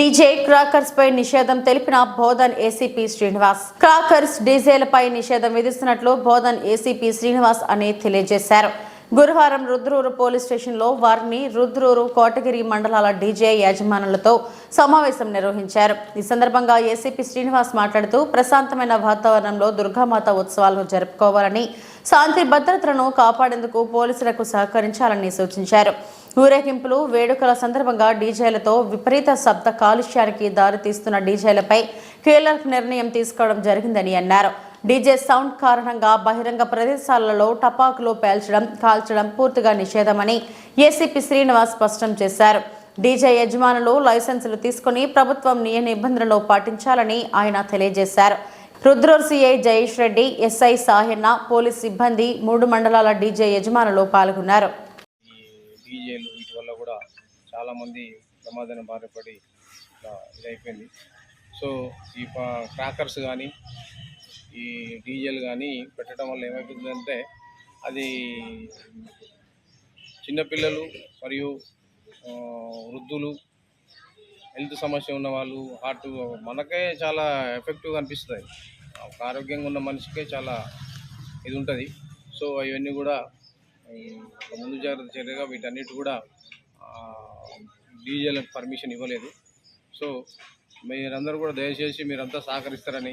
DJ crackers పై నిషేధం తెలిపిన బోధన్ ఏసీపీ శ్రీనివాస్. క్రాకర్స్ డీజేలపై నిషేధం విధిస్తున్నట్లు బోధన్ ఏసీపీ శ్రీనివాస్ అని తెలియజేశారు. గురువారం రుద్రూరు పోలీస్ స్టేషన్లో వారిని రుద్రూరు కోటగిరి మండలాల డీజే యాజమానులతో సమావేశం నిర్వహించారు. ఈ సందర్భంగా ఏసీపీ శ్రీనివాస్ మాట్లాడుతూ ప్రశాంతమైన వాతావరణంలో దుర్గామాత ఉత్సవాలను జరుపుకోవాలని శాంతి భద్రతలను కాపాడేందుకు పోలీసులకు సహకరించాలని సూచించారు. ఊరేగింపులు వేడుకల సందర్భంగా డీజేలతో విపరీత శబ్ద కాలుష్యానికి దారితీస్తున్న డీజేలపై కీలక నిర్ణయం తీసుకోవడం జరిగిందని అన్నారు. డీజే సౌండ్ కారణంగా బహిరంగ ప్రదేశాలలో టపాకులు పేల్చడం కాల్చడం పూర్తిగా నిషేధమని ఏసీపీ శ్రీనివాస్ స్పష్టం చేశారు. డీజే యజమానులు లైసెన్సులు తీసుకుని ప్రభుత్వం నియ నిబంధనలు పాటించాలని ఆయన తెలియజేశారు. Rudrur CI Jayesh Reddy SI Sahenna police సిబ్బంది మూడు మండలాల డీజే యజమానులు పాల్గొన్నారు. డీజేలు వీటి వల్ల కూడా చాలామంది ప్రమాదాన్ని బారిపడి ఇదైపోయింది. సో ఈ క్రాకర్స్ కానీ ఈ డీజేలు కానీ పెట్టడం వల్ల ఏమైపోతుందంటే అది చిన్నపిల్లలు మరియు వృద్ధులు హెల్త్ సమస్య ఉన్న వాళ్ళు హార్ట్ మనకే చాలా ఎఫెక్టివ్గా అనిపిస్తుంది. ఒక ఆరోగ్యంగా ఉన్న మనిషికే చాలా ఇది ఉంటుంది. సో అవన్నీ కూడా ముందు జాగ్రత్త చర్యగా వీటన్నిటి కూడా డీజేలకు పర్మిషన్ ఇవ్వలేదు. సో మీరందరూ కూడా దయచేసి మీరంతా సహకరిస్తారని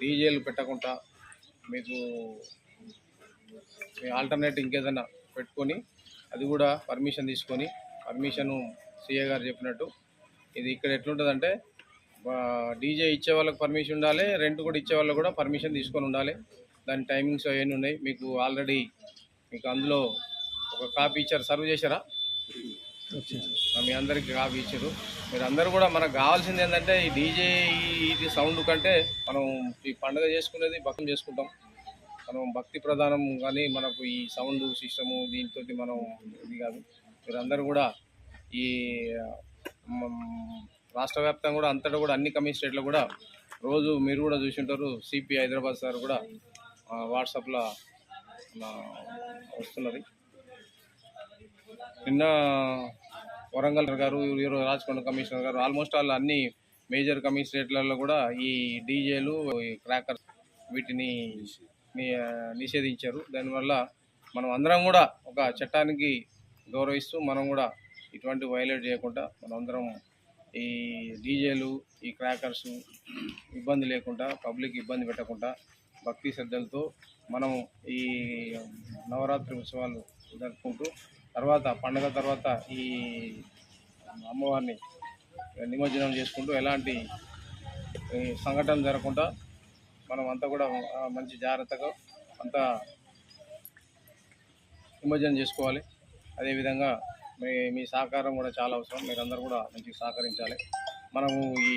డీజేలు పెట్టకుండా మీకు మీ ఆల్టర్నేట్ ఇంకేదైనా పెట్టుకొని అది కూడా పర్మిషన్ తీసుకొని పర్మిషను సీఏ గారు చెప్పినట్టు ఇది ఇక్కడ ఎట్లుంటుందంటే డీజే ఇచ్చే వాళ్ళకి పర్మిషన్ ఉండాలి రెంట్ కూడా ఇచ్చే వాళ్ళకి కూడా పర్మిషన్ తీసుకొని ఉండాలి. దాని టైమింగ్స్ అవన్నీ ఉన్నాయి. మీకు ఆల్రెడీ మీకు అందులో ఒక కాపీ ఇచ్చారు. సర్వ్ చేశారా? మీ అందరికీ కాపీ ఇచ్చారు. మీరు అందరూ కూడా మనకు కావాల్సింది ఏంటంటే ఈ డీజే ఈ సౌండ్ కంటే మనం ఈ పండుగ చేసుకునేది భక్తం చేసుకుంటాం. మనం భక్తి ప్రధానం కానీ మనకు ఈ సౌండ్ సిస్టము దీంతో మనం ఇది కాదు. మీరందరూ కూడా ఈ రాష్ట్ర వ్యాప్తంగా కూడా అంతటా కూడా అన్ని కమిషనరేట్లో కూడా రోజు మీరు కూడా చూసి ఉంటారు. సిపి హైదరాబాద్ సార్ కూడా వాట్సాప్లో ఆ, వస్తున్నది. నిన్న వరంగల్ గారు ఈరోజు రాచకొండ కమిషనర్ గారు ఆల్మోస్ట్ ఆల్ అన్ని మేజర్ కమిషనరేట్లలో కూడా ఈ డీజేలు ఈ క్రాకర్స్ వీటిని నిషేధించారు. దానివల్ల మనం అందరం కూడా ఒక చట్టానికి గౌరవిస్తూ మనం కూడా ఇటువంటి వైలేట్ చేయకుండా మనం అందరం ఈ డీజేలు ఈ క్రాకర్స్ ఇబ్బంది లేకుండా పబ్లిక్ ఇబ్బంది పెట్టకుండా భక్తి శ్రద్ధలతో మనం ఈ నవరాత్రి ఉత్సవాలు జరుపుకుంటూ తర్వాత పండగ తర్వాత ఈ అమ్మవారిని నిమజ్జనం చేసుకుంటూ ఎలాంటి సంఘటన జరగకుండా మనం అంతా కూడా మంచి జాగ్రత్తగా అంతా నిమజ్జనం చేసుకోవాలి. అదేవిధంగా మీ మీ సహకారం కూడా చాలా అవసరం. మీరందరూ కూడా మంచిగా సహకరించాలి. మనము ఈ